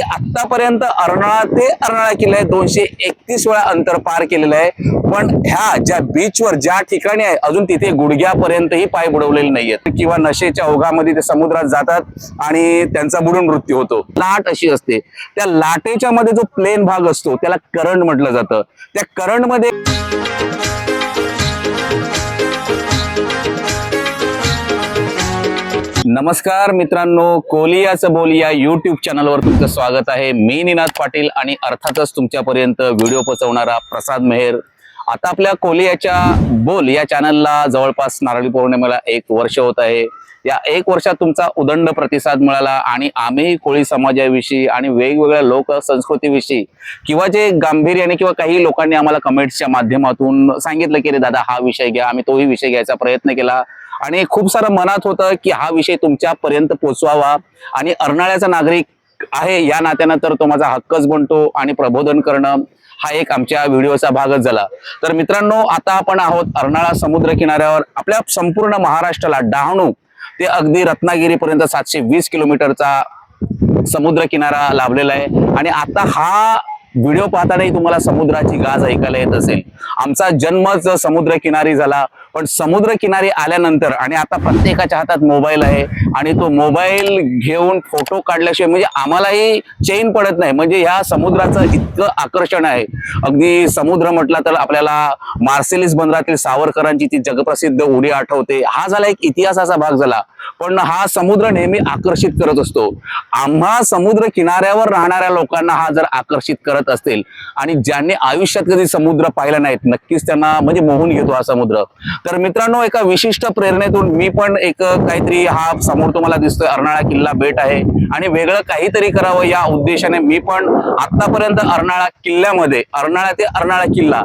आतापर्यंत अर्नाळा ते अर्नाळा किल्ला आहे दोनशे एकतीस वेळा अंतर पार केलेलं आहे. पण ह्या ज्या बीचवर ज्या ठिकाणी आहे अजून तिथे गुडघ्यापर्यंतही पाय बुडवलेले नाहीयेत. किंवा नशेच्या ओघामध्ये ते समुद्रात जातात आणि त्यांचा बुडून मृत्यू होतो. लाट अशी असते. त्या लाटेच्या मध्ये जो प्लेन भाग असतो त्याला करंट म्हटलं जातं. त्या करंट नमस्कार मित्रांनो कोलियाचं बोलिया युट्यूब चॅनलवर तुमचं स्वागत आहे. मी निनाद पाटील आणि अर्थातच तुमच्यापर्यंत व्हिडिओ पोहोचवणारा प्रसाद मेहेर. आता आपल्या कोलियाच्या बोल या चॅनलला जवळपास नारळी पौर्णिमेला एक वर्ष होत आहे. या एक वर्षात तुमचा उदंड प्रतिसाद मिळाला आणि आम्ही कोळी समाजाविषयी आणि वेगवेगळ्या लोक संस्कृतीविषयी किंवा जे गांभीर्याने किंवा काही लोकांनी आम्हाला कमेंट्सच्या माध्यमातून सांगितलं की रे दादा हा विषय घ्या. आम्ही तोही विषय घ्यायचा प्रयत्न केला. आणि खूप सारं मनात होतं की हा विषय तुमच्यापर्यंत पोचवावा. आणि अर्नाळ्याचा नागरिक आहे या नात्यानं तर तो माझा हक्कच बनतो आणि प्रबोधन करणं हा एक आमच्या व्हिडिओचा भागच झाला. तर मित्रांनो आता आपण आहोत अर्नाळा समुद्र किनाऱ्यावर आपल्या संपूर्ण महाराष्ट्राला डहाणू ते अगदी रत्नागिरीपर्यंत सातशे वीस किलोमीटरचा समुद्र किनारा लाभलेला आहे. आणि आता हा व्हिडिओ पाहतानाही तुम्हाला समुद्राची गाज ऐकायला येत असेल. आमचा जन्मच समुद्र किनारी झाला. पण समुद्र किनारी आल्यानंतर आणि आता प्रत्येकाच्या हातात मोबाईल आहे आणि तो मोबाईल घेऊन फोटो काढल्याशिवाय म्हणजे आम्हालाही चेन पडत नाही. म्हणजे ह्या समुद्राचं इतकं आकर्षण आहे. अगदी समुद्र म्हटला तर आपल्याला मार्सेलिस बंदरातील सावरकरांची ती जगप्रसिद्ध उडी आठवते. हा झाला एक इतिहासाचा भाग झाला. पण हा समुद्र नेहमी आकर्षित करत असतो. आम्हा समुद्र किनाऱ्यावर राहणाऱ्या लोकांना हा जर आकर्षित करत असेल आणि ज्यांनी आयुष्यात कधी समुद्र पाहिला नाहीत नक्कीच त्यांना म्हणजे मोहून घेतो हा समुद्र. तर मित्रांनो एका विशिष्ट प्रेरणेतून मी पण एक काहीतरी हा समोर तुम्हाला दिसतोय. अर्नाळा किल्ला बेट आहे. आणि वेगळं काहीतरी करावं या उद्देशाने मी पण आतापर्यंत अर्नाळा किल्ल्यामध्ये अर्नाळा ते अर्नाळा किल्ला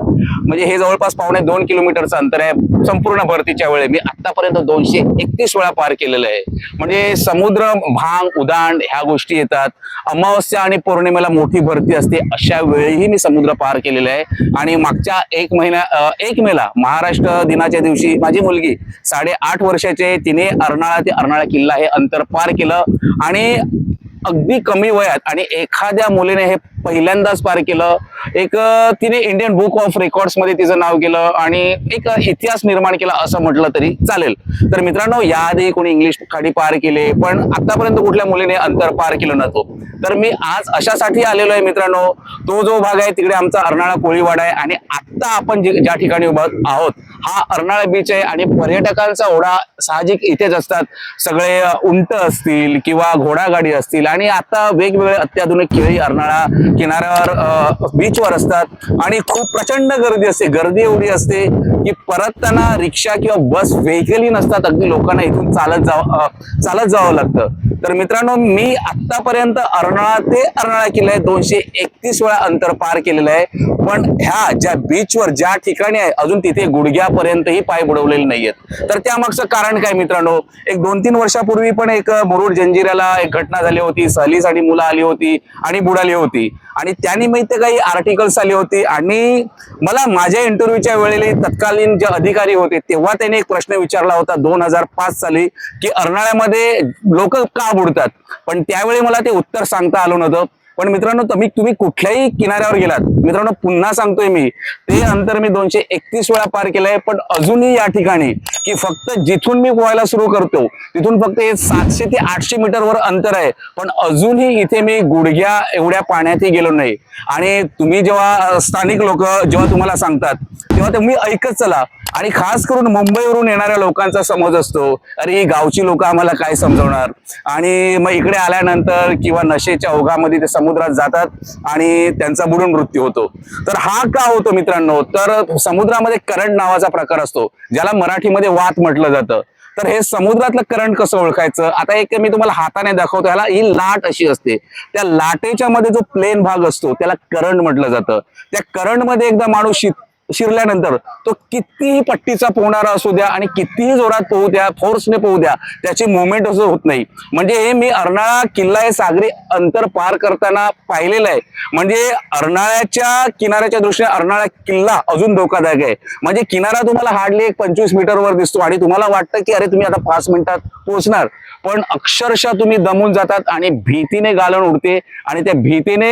म्हणजे हे जवळपास पावणे दोन किलोमीटरचं अंतर आहे संपूर्ण भरतीच्या वेळे. मी आतापर्यंत दोनशे एकतीस वेळा पार केलेलं आहे. म्हणजे समुद्र भांग उदाण ह्या गोष्टी येतात. अमावस्या आणि पौर्णिमेला मोठी भरती असते अशा वेळीही मी समुद्र पार केलेला आहे. आणि मागच्या एक महिन्या एक मेला महाराष्ट्र दिनाच्या दिवशी माझी मुलगी साडेआठ वर्षाचे वर्षाची आहे तिने अर्नाळा ते अर्नाळा किल्ला हे अंतर पार केलं. आणि अगदी कमी वयात आणि एखाद्या मुलीने हे पहिल्यांदाच पार केलं. एक तिने इंडियन बुक ऑफ रेकॉर्ड्समध्ये तिचं नाव केलं आणि एक इतिहास निर्माण केला असं म्हटलं तरी चालेल. तर मित्रांनो याआधी कोणी इंग्लिश खाडी पार केले पण आतापर्यंत कुठल्या मुलीने अंतर पार केलं नव्हतं. तर मी आज अशासाठी आलेलो आहे मित्रांनो तो जो भाग आहे तिकडे आमचा अर्नाळा कोळीवाडा आहे आणि आता आपण जे- ज्या ठिकाणी उभा आहोत हा अर्नाळा बीच आहे आणि पर्यटकांचा ओढा साहजिक इथेच असतात. सगळे उंट असतील किंवा घोडागाडी असतील आणि आता वेगवेगळे अत्याधुनिक खेळी अर्नाळा किनाऱ्यावर बीचवर असतात. आणि खूप प्रचंड गर्दी असते. गर्दी एवढी असते की परतताना रिक्षा किंवा बस व्हेकलही नसतात. अगदी लोकांना इथून चालत जावं चालत जावं लागतं. तर मित्रांनो मी आतापर्यंत अर्नाळा ते अर्नाळा किल्ला आहे दोनशे एकतीस वेळा अंतर पार केलेलं आहे. पण ह्या ज्या बीचवर ज्या ठिकाणी आहे अजून तिथे गुडघ्यापर्यंतही पाय बुडवलेले नाहीयेत. तर त्यामागचं कारण काय मित्रांनो? एक दोन तीन वर्षापूर्वी पण एक मुरुड जंजिऱ्याला एक घटना झाली होती. सहलीसाठी मुलं आली होती आणि बुडाली होती. आणि त्यानिमित्त काही आर्टिकल्स आली होती. आणि मला माझ्या इंटरव्ह्यूच्या वेळेला तत्कालीन जे अधिकारी होते तेव्हा त्यांनी एक प्रश्न विचारला होता दोन हजार पाच साली की अर्नाळ्यामध्ये लोक का बुडतात पण त्यावेळी मला ते उत्तर सांगता आलं नव्हतं. पण मित्रांनो तुम्ही तुम्ही कुठल्याही किनाऱ्यावर गेलात मित्रांनो पुन्हा सांगतोय मी ते अंतर मी दोनशे एकतीस वेळा पार केलंय पण अजूनही या ठिकाणी की फक्त जिथून मी पोहायला सुरू करतो तिथून फक्त हे सातशे ते आठशे मीटरवर अंतर आहे. पण अजूनही इथे मी गुडघ्या एवढ्या पाण्यातही गेलो नाही. आणि तुम्ही जेव्हा स्थानिक लोक जेव्हा तुम्हाला सांगतात तेव्हा तुम्ही ऐकत चला. आणि खास करून मुंबईवरून येणाऱ्या लोकांचा समज असतो अरे ही गावची लोक आम्हाला काय समजवणार? आणि मग इकडे आल्यानंतर किंवा नशेच्या ओघामध्ये ते समुद्रात जातात आणि त्यांचा बुडून मृत्यू होतो. तर हा का होतो मित्रांनो? तर समुद्रामध्ये करंट नावाचा प्रकार असतो ज्याला मराठीमध्ये वात म्हटलं जातं. तर हे समुद्रातलं करंट कसं ओळखायचं? आता एक मी तुम्हाला हाताने दाखवतो ह्याला ही लाट अशी असते. त्या लाटेच्या मध्ये जो प्लेन भाग असतो त्याला करंट म्हटलं जातं. त्या करंटमध्ये एकदा माणूस शिरल्यानंतर तो कितीही पट्टीचा पोहणारा असू द्या आणि कितीही जोरात पोहू द्या फोर्सने पोहू द्या त्याची मुवमेंट असं होत नाही. म्हणजे हे मी अर्नाळा किल्ला हे सागरी अंतर पार करताना पाहिलेलं आहे. म्हणजे अर्नाळ्याच्या किनाऱ्याच्या दृष्टीने अर्नाळा किल्ला अजून धोकादायक आहे. म्हणजे किनारा तुम्हाला हार्डली एक पंचवीस मीटरवर दिसतो आणि तुम्हाला वाटतं की अरे तुम्ही आता पाच मिनिटात पोहोचणार. पण अक्षरशः तुम्ही दमून जातात आणि भीतीने गालन उडते आणि त्या भीतीने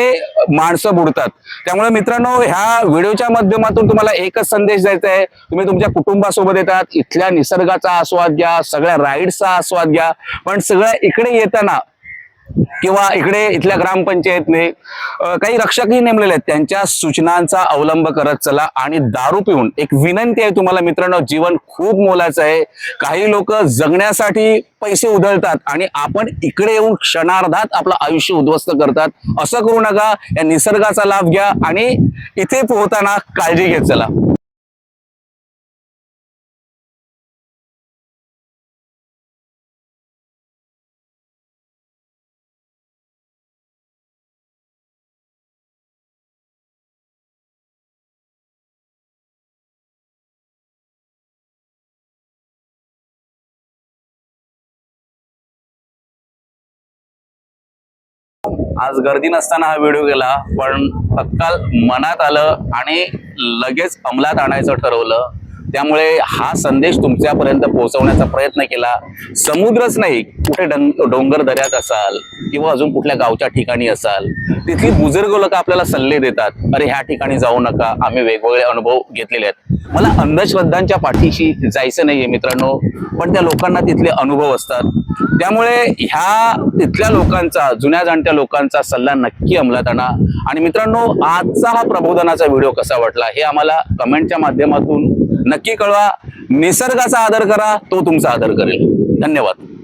माणसं बुडतात. त्यामुळे मित्रांनो ह्या व्हिडिओच्या माध्यमातून तुम्हाला एकच संदेश द्यायचा आहे तुम्ही तुमच्या कुटुंबासोबत येतात इथल्या निसर्गाचा आस्वाद घ्या सगळ्या राईड्सचा आस्वाद घ्या. पण सगळ्या इकडे येताना किंवा इकडे इथल्या ग्रामपंचायतने काही रक्षकही नेमलेले आहेत. त्यांच्या सूचनांचा अवलंब करत चला आणि दारू पिऊन. एक विनंती आहे तुम्हाला मित्रांनो जीवन खूप मोलाचं आहे. काही लोक जगण्यासाठी पैसे उधळतात आणि आपण इकडे येऊन क्षणार्धात आपलं आयुष्य उद्ध्वस्त करतात. असं करू नका या निसर्गाचा लाभ घ्या आणि इथे पोहताना काळजी घेत चला. आज गर्दी नसताना हा व्हिडिओ गेला पण तत्काल मनात आलं आणि लगेच अंमलात आणायचं ठरवलं. त्यामुळे हा संदेश तुमच्यापर्यंत पोहोचवण्याचा प्रयत्न केला. समुद्रच नाही कुठे डोंगर दऱ्यात असाल किंवा अजून कुठल्या गावच्या ठिकाणी असाल तिथली बुजुर्ग लोक आपल्याला सल्ले देतात अरे ह्या ठिकाणी जाऊ नका आम्ही वेगवेगळे अनुभव घेतलेले आहेत. मला अंधश्रद्धांच्या पाठीशी जायचं नाहीये मित्रांनो पण त्या लोकांना तिथले अनुभव असतात. त्यामुळे ह्या तिथल्या लोकांचा जुन्या जाणत्या लोकांचा सल्ला नक्की अंमलात आणा. आणि मित्रांनो आजचा हा प्रबोधनाचा व्हिडिओ कसा वाटला हे आम्हाला कमेंटच्या माध्यमातून नक्की कळवा. निसर्गाचा आदर करा तो तुमचा आदर करेल. धन्यवाद.